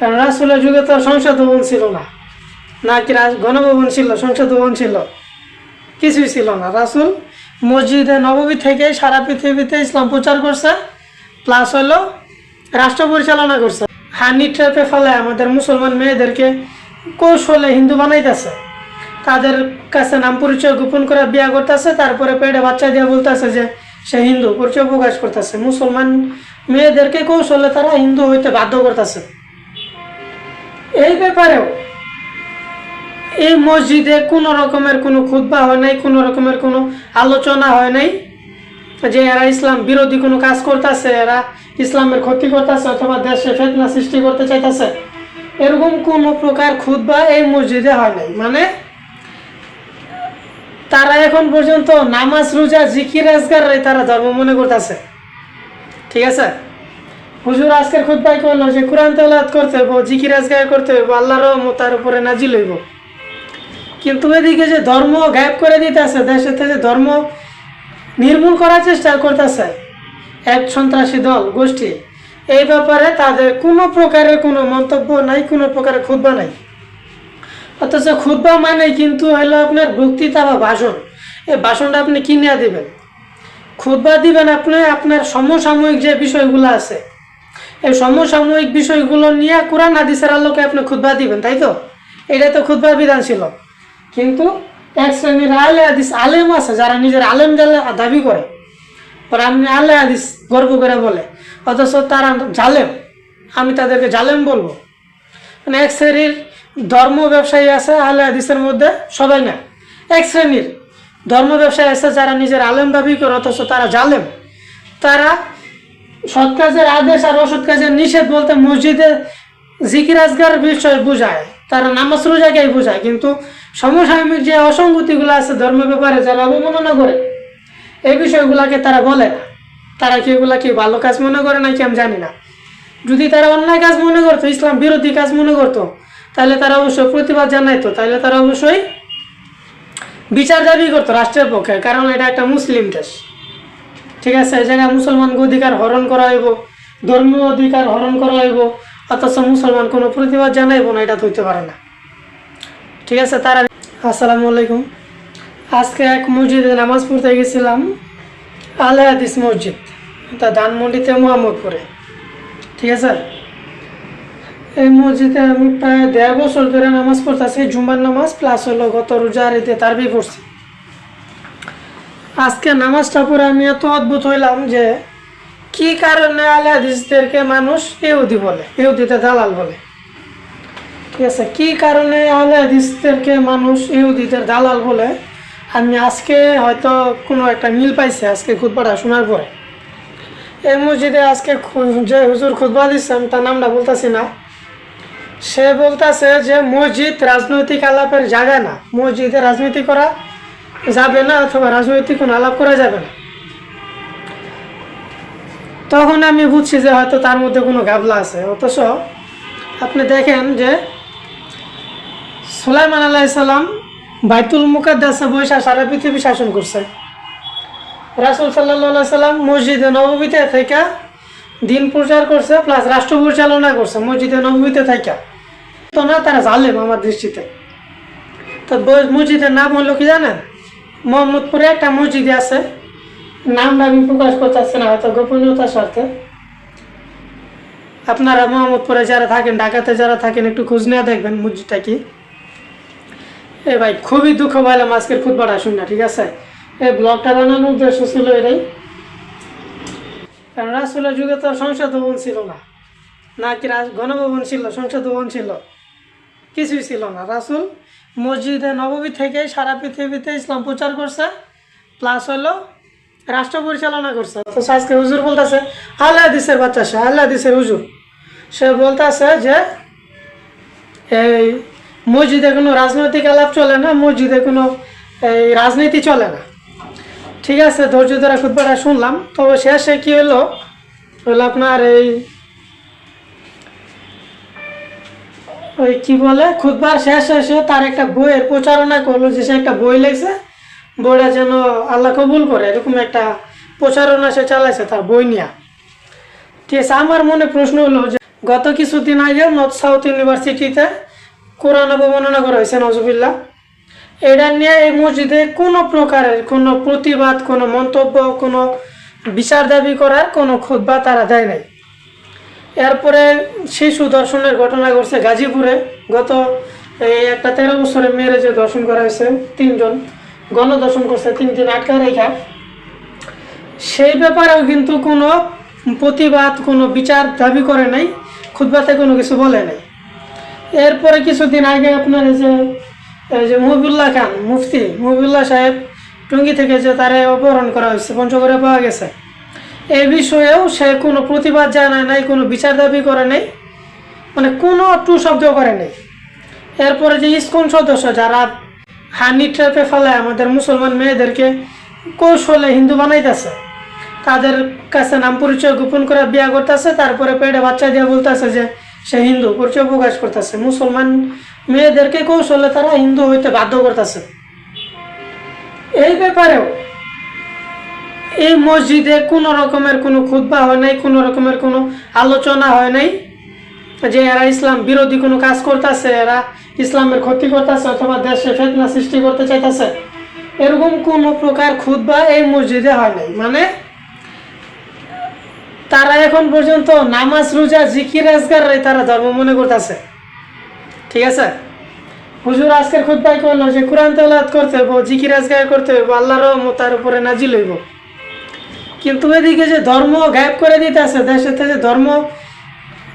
কারণ রাসুলের যুগে তো সংসদ ভবন ছিল না নাকি রাজ- গণভবন ছিল, সংসদ ভবন ছিল। কিছুই ছিল না। রাসুল মসজিদে নবমী থেকে সারা পৃথিবীতে ইসলাম প্রচার করছে প্লাস হলো রাষ্ট্র পরিচালনা করছে। হানি ট্র্যাপে ফেলে আমাদের মুসলমান মেয়েদেরকে কৌশলে হিন্দু বানাইতেছে। তাদের কাছে নাম পরিচয় গোপন করে বিয়া করতেছে, তারপরে পেটে বাচ্চা দিয়ে বলতেছে যে সে হিন্দু, পরিচয় প্রকাশ করতেছে। মুসলমান মেয়েদেরকে কৌশলে তারা হিন্দু হইতে বাধ্য করতেছে। এই ব্যাপারেও এই মসজিদে কোনো রকমের কোনো খুতবা হয় নাই, কোনো রকমের কোনো আলোচনা হয় নাই যে এরা ইসলাম বিরোধী কোনো কাজ করতেছে, এরা ইসলামের ক্ষতি করতেছে অথবা দেশে ফেতনা সৃষ্টি করতে চাইতেছে। এরকম কোনো প্রকার খুতবা এই মসজিদে হয় নাই। মানে তারা এখন পর্যন্ত নামাজ, রোজা, জিকির আজগার তারা ধর্ম মনে করতেছে। ঠিক আছে? হুজুর আজকের খুদ্ায় কইলো যে কোরআন তেলাওয়াত করতে হইব, জিকির আজগার করতে হইব, আল্লাহর তার উপরে নাজিল হইব। কিন্তু এদিকে যে ধর্ম গায়েব করে দিতেছে, দেশে থেকে ধর্ম নির্মূল করার চেষ্টা করতেছে এক সন্ত্রাসী দল, গোষ্ঠী, এই ব্যাপারে তাদের কোনো প্রকারের কোনো মন্তব্য নাই, কোনো প্রকারের খুদ্া নাই। অথচ খুদ্া মানে কিন্তু হলো আপনার বক্তৃতা বা ভাষণ। এই ভাষণটা আপনি কিনে দিবেন। খুদ্া দিবেন আপনি, আপনার সমসাময়িক যে বিষয়গুলো আছে এই সমসাময়িক বিষয়গুলো নিয়ে কোরআন হাদিসের আলোকে আপনি খুদ্া দিবেন, তাই তো? এটা তো খুদ্বার বিধান ছিল। কিন্তু এক শ্রেণির আলে হাদিস আলেম আছে, যারা নিজের আলেম জালে দাবি করে। পরে আপনি আলে হাদিস গর্ব করে বলে, অথচ তারা জালেম। আমি তাদেরকে জালেম বলব। মানে এক শ্রেণির ধর্ম ব্যবসায়ী আছে আলে হাদিসের মধ্যে সবাই না। এক শ্রেণির ধর্ম ব্যবসায়ী আছে, যারা নিজের আলেম দাবি করে, অথচ তারা জালেম। তারা সৎ কাজের আদেশ আর অসৎ কাজের নিষেধ বলতে মসজিদে জিকির, আজগার বিষয় বোঝায়। তারা নামাজ রোজাকেই বোঝায়। কিন্তু সমসাময়িক যে অসঙ্গতিগুলো আছে ধর্ম ব্যাপারে যারা অবমাননা করে, এই বিষয়গুলোকে তারা বলে না। তারা কি এগুলা কি ভালো কাজ মনে করে নাকি আমি জানি না। যদি তারা অন্যায় কাজ মনে করতো, ইসলাম বিরোধী কাজ মনে করতো, তাহলে তারা অবশ্যই প্রতিবাদ জানাইতো, তাহলে তারা অবশ্যই বিচার দাবি করতো রাষ্ট্রের পক্ষে, কারণ এটা একটা মুসলিম দেশ। ঠিক আছে, এই জায়গায় মুসলমানকে অধিকার হরণ করা হইব, ধর্মীয় অধিকার হরণ করা হইব, অথচ মুসলমান কোনো প্রতিবাদ জানাইব না, এটা ধরতে পারে না। ঠিক আছে, তারা আসসালামু আলাইকুম। আজকে এক মসজিদে নামাজ পড়তে গেছিলাম, আলে হাদিস মসজিদ তা ধানমন্ডিতে মোহাম্মদপুরে। ঠিক আছে? এই মসজিদে আমি প্রায় দেড় বছর ধরে নামাজ পড়তেছি জুম্বার নামাজ প্লাস হলো গত রোজার ঈদে তারবি পড়ছি। আজকে নামাজটা পড়ে আমি এত অদ্ভুত হইলাম যে, কি কারণে আলে হাদিসদেরকে মানুষ ইহুদি বলে, ইহুদিতে দালাল বলে? ঠিক আছে, কি কারণে আলে হাদিসদেরকে মানুষ ইহুদিদের দালাল বলে? আমি আজকে হয়তো কোনো একটা মিল পাইছে, আজকে খুদবাটা শোনার পরে। এই মসজিদে আজকে যে হুজুর খুদবা দিচ্ছে আমি তার নামটা বলতেছি না। সে বলতেছে যে, মসজিদ রাজনৈতিক আলাপের জায়গা না, মসজিদে রাজনীতি করা যাবে না অথবা রাজনৈতিক কোনো আলাপ করা যাবে না। তখন আমি বুঝছি যে হয়তো তার মধ্যে কোনো গাবলা আছে। অথচ আপনি দেখেন যে সুলাইমান আলাইসাল্লাম বাইতুল মুকাদ্দাসে বৈশা সারা পৃথিবী শাসন করছে। রাসুল সাল্লাহ সাল্লাম মসজিদে নবমীতে থেকে দিন প্রচার করছে, প্লাস রাষ্ট্র পরিচালনা করছে মসজিদে নবমীতে থেকে। তো না, তারা জালেম আমার দৃষ্টিতে। তো মসজিদের নাম হলো কি জানেন? মোহাম্মদপুরে একটা মসজিদ আছে। নামটা আমি প্রকাশ করতেছি না, হয়তো গোপনীয়তার স্বার্থে। আপনারা মোহাম্মদপুরে যারা থাকেন, ঢাকাতে যারা থাকেন, একটু খোঁজ নিয়ে দেখবেন মসজিদটা কি। এ ভাই, খুবই দুঃখ পাইলাম আজকের ফুটবলটা শুনে, ঠিক আছে? এই ব্লগটা বানানোর উদ্দেশ্য ছিল এটাই। কারণ রাসুলের যুগে তো সংসদ ভবন ছিল না না কি রাজ- গণভবন ছিল, সংসদ ভবন ছিল। কিছুই ছিল না। রাসুল মসজিদে নবমী থেকে সারা পৃথিবীতে ইসলাম প্রচার করছে প্লাস হলো রাষ্ট্র পরিচালনা করছে। তো আজকে হুজুর বলতেছে, আল্লাহ দিসের বাচ্চা সে, আল্লাহ দিসের হুজুর। সে বলতেছে যে, এই মসজিদে কোনো রাজনৈতিক আলাপ চলে না, মসজিদে কোনো এই রাজনীতি চলে না। ঠিক আছে, ধৈর্য ধরে খুদবাটা শুনলাম। তবে শেষে কি হলো? হলো আপনার এই ওই কি বলে, খুদবার শেষ শেষে তার একটা বইয়ের প্রচারণা করল যে সে একটা বই লেগছে বইটা যেন আল্লাহ কবুল করে, এরকম একটা প্রচারণা সে চালাইছে তার বই নিয়ে। ঠিক আছে, আমার মনে প্রশ্ন হলো যে গত কিছুদিন আগে নর্থ সাউথ ইউনিভার্সিটিতে কোরআন অবমাননা করা হয়েছে নজবিল্লা এটা নিয়ে এই মসজিদে কোনো প্রকারের কোনো প্রতিবাদ, কোনো মন্তব্য, কোনো বিচার দাবি করার কোনো খুদ্া তারা দেয় নাই। এরপরে শিশু দর্শনের ঘটনা ঘটছে গাজীপুরে। গত এই একটা তেরো বছরের মেয়েরে যে দর্শন করা হয়েছে, তিনজন, গণদর্শন করছে, তিন দিন আটকা রেখা। সেই ব্যাপারেও কিন্তু কোনো প্রতিবাদ, কোনো বিচার দাবি করে নাই, খুদ্বাতে কোনো কিছু বলে নাই। এরপরে কিছুদিন আগে আপনার এই যে এই যে মহিবুল্লাহ খান, মুফতি, মহিবুল্লাহ সাহেব, টুঙ্গি থেকে যে তারে অপহরণ করা হয়েছে, পঞ্চগড়ে পাওয়া গেছে। এই বিষয়েও সে কোনো প্রতিবাদ জানায় নাই, কোনো বিচার দাবি করে নাই মানে কোনো টু শব্দ করে নাই। এরপরে যে ইস্কন সদস্য যারা হানি ট্র্যাপে ফেলায়, আমাদের মুসলমান মেয়েদেরকে কৌশলে হিন্দু বানাইতেছে, তাদের কাছে নাম পরিচয় গোপন করে বিয়া করতেছে, তারপরে পেটে বাচ্চা দিয়ে বলতেছে যে সে হিন্দু, পরিচয় প্রকাশ করতেছে। মুসলমান মেয়েদেরকে কৌশলে তারা হিন্দু হইতে বাধ্য করতেছে। এই ব্যাপারেও এই মসজিদে কোনো রকমের কোনো খুদ্া হয় নাই, কোনো রকমের কোনো আলোচনা হয় নাই যে এরা ইসলাম বিরোধী কোনো কাজ করতেছে, এরা ইসলামের ক্ষতি করতেছে অথবা দেশে ফেতনা সৃষ্টি করতে চাইতেছে। এরকম কোনো প্রকার খুদ্া এই মসজিদে হয় নাই। মানে তারা এখন পর্যন্ত নামাজ, রোজা, জিকির আজগার তারা ধর্ম মনে করতেছে। ঠিক আছে? হুজুর আজকের খুদ্ায় করল যে, কোরআন তেলাত করতে হইব, জিকির আজগার করতে হইব, আল্লাহর রহমত তার উপরে নাজিল হইব। কিন্তু এদিকে যে ধর্ম গায়েব করে দিতেছে দেশের থেকে ধর্ম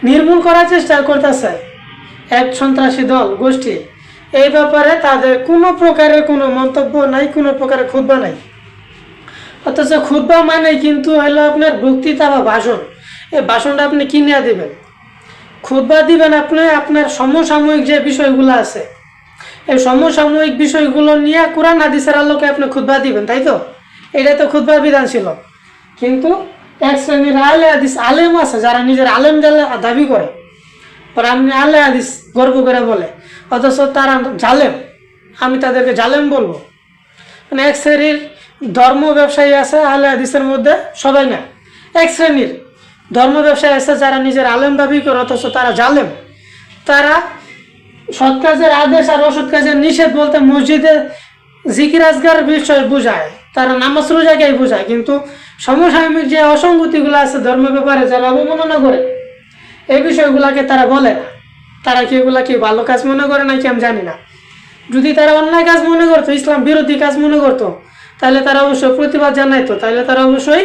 নির্মূল করার চেষ্টা করতেছে এক সন্ত্রাসী দল, গোষ্ঠী, এই ব্যাপারে তাদের কোনো প্রকারের কোনো মন্তব্য নাই, কোনো প্রকারের খুদ্া নাই। অথচ খুদ্া মানে কিন্তু হলো আপনার বক্তৃতা বা ভাষণ। এই ভাষণটা আপনি কিনে দেবেন? খুদ্া দিবেন আপনি আপনার সমসাময়িক যে বিষয়গুলো আছে। এই সমসাময়িক বিষয়গুলো নিয়ে কোরআন, হাদিসের আলোকে আপনি খুদ্া দিবেন, তাই তো? এটা তো খুদ্বার বিধান ছিল। কিন্তু এক শ্রেণির আলে হাদিস আলেম আছে, যারা নিজের আলেম জালে দাবি করে। পরে আপনি আলে হাদিস গর্ব করে বলে, অথচ তারা জালেম। আমি তাদেরকে জালেম বলব। মানে এক শ্রেণির ধর্ম ব্যবসায়ী আছে আলে হাদিসের মধ্যে সবাই না। এক শ্রেণির ধর্ম ব্যবসায়ী আছে, যারা নিজের আলেম দাবি করে, অথচ তারা জালেম। তারা সৎ কাজের আদেশ আর অসৎ কাজের নিষেধ বলতে মসজিদে জিকির আজগার বিষয় বোঝায়, তারা নামাজ রোজাকেই বোঝায়, কিন্তু সমসাময়িক যে অসঙ্গতিগুলো আছে ধর্ম ব্যাপারে যারা অবমাননা করে, এই বিষয়গুলোকে তারা বলে না। তারা কি এগুলা কি ভালো কাজ মনে করে নাকি আমি জানি না। যদি তারা অন্যায় কাজ মনে করতো, ইসলাম বিরোধী কাজ মনে করতো, তাহলে তারা অবশ্যই প্রতিবাদ জানাইতো, তাহলে তারা অবশ্যই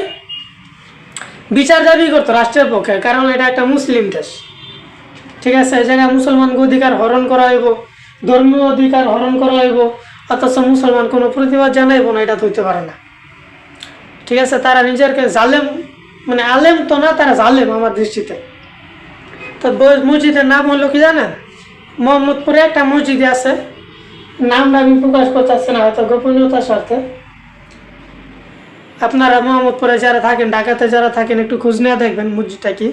বিচার দাবি করতো রাষ্ট্রের পক্ষে, কারণ এটা একটা মুসলিম দেশ। ঠিক আছে, এই জায়গায় মুসলমানকে অধিকার হরণ করা হইব, ধর্মীয় অধিকার হরণ করা হইব, অথচ মুসলমান কোনো প্রতিবাদ জানাইব না, এটা তো হইতে পারে না। ঠিক আছে, তারা নিজেরকে জালেম মানে আলেম তো না, তারা জালেম আমার দৃষ্টিতে। তো মসজিদের নাম হলো কি জানেন? মোহাম্মদপুরে একটা মসজিদ আছে, নামটা আমি প্রকাশ করতেছি না, হয়তো গোপনীয়তার স্বার্থে। আপনারা মোহাম্মদপুরে যারা থাকেন, ঢাকাতে যারা থাকেন, একটু খোঁজ নিয়ে দেখবেন মসজিদটা কি।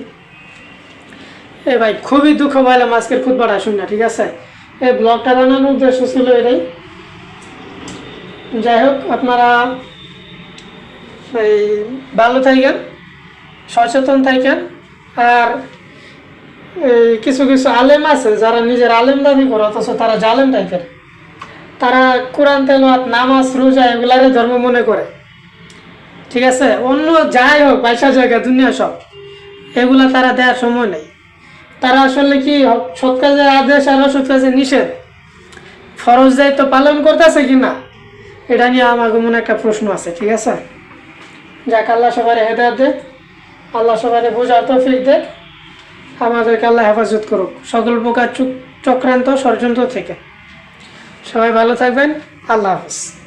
এ ভাই, খুবই দুঃখ পাইলাম আজকের খুদবাটা না ঠিক আছে? এই ব্লগটা বানানোর উদ্দেশ্য ছিল এটাই। যাই হোক, আপনারা এই ভালো থাকেন সচেতন থাকেন আর এই কিছু কিছু আলেম আছে যারা নিজের আলেম দাবি করে, অথচ তারা জালেম টাইপের। তারা কোরআন, তেলাওয়াত, নামাজ, রোজা এগুলারে ধর্ম মনে করে। ঠিক আছে? অন্য যাই হোক পয়সা জায়গা, দুনিয়া সব, এগুলা তারা দেওয়ার সময় নেই। তারা আসলে কি সৎ কাজের আদেশ আর অসৎ কাজের নিষেধ? ফরজ দায়িত্ব পালন করতেছে কি না এটা নিয়ে আমার মনে একটা প্রশ্ন আছে, ঠিক আছে? যাক, আল্লাহ সবার হেদায়ত দেখ আল্লাহ সবার বোঝার তৌফিক দেখ আমাদেরকে আল্লাহ হেফাজত করুক। সকল প্রকার চুক- চক্রান্ত ষড়যন্ত্র থেকে। সবাই ভালো থাকবেন, আল্লাহ হাফিজ।